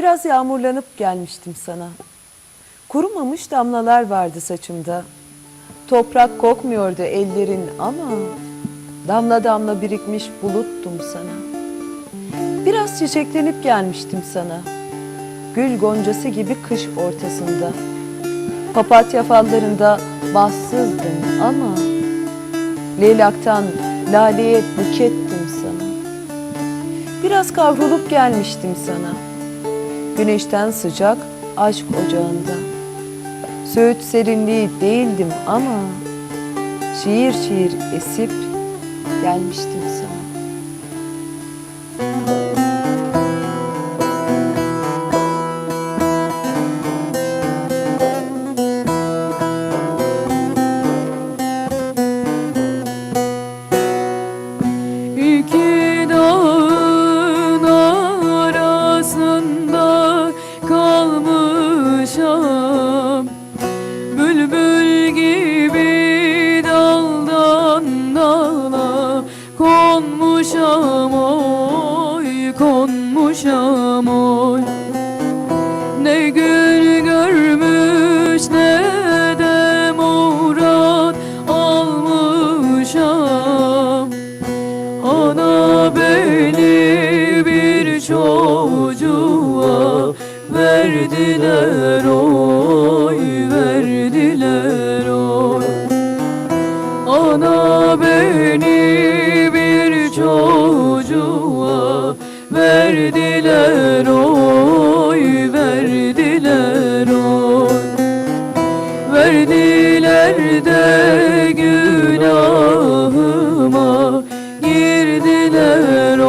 Biraz yağmurlanıp gelmiştim sana. Kurumamış damlalar vardı saçımda. Toprak kokmuyordu ellerin ama damla damla birikmiş buluttum sana. Biraz çiçeklenip gelmiştim sana. Gül goncası gibi kış ortasında. Papatya fallarında bassızdım ama leylaktan laleye bukettim sana. Biraz kavrulup gelmiştim sana. Güneşten sıcak aşk ocağında. Söğüt serinliği değildim ama şiir şiir esip gelmiştim konmuşam oy konmuşam oy. Ne gün görmüş ne de murat almışam. Ana beni bir çocuğa verdiler oy verdiler oy. Ana beni verdiler oy verdiler oy. Verdiler de günahıma girdiler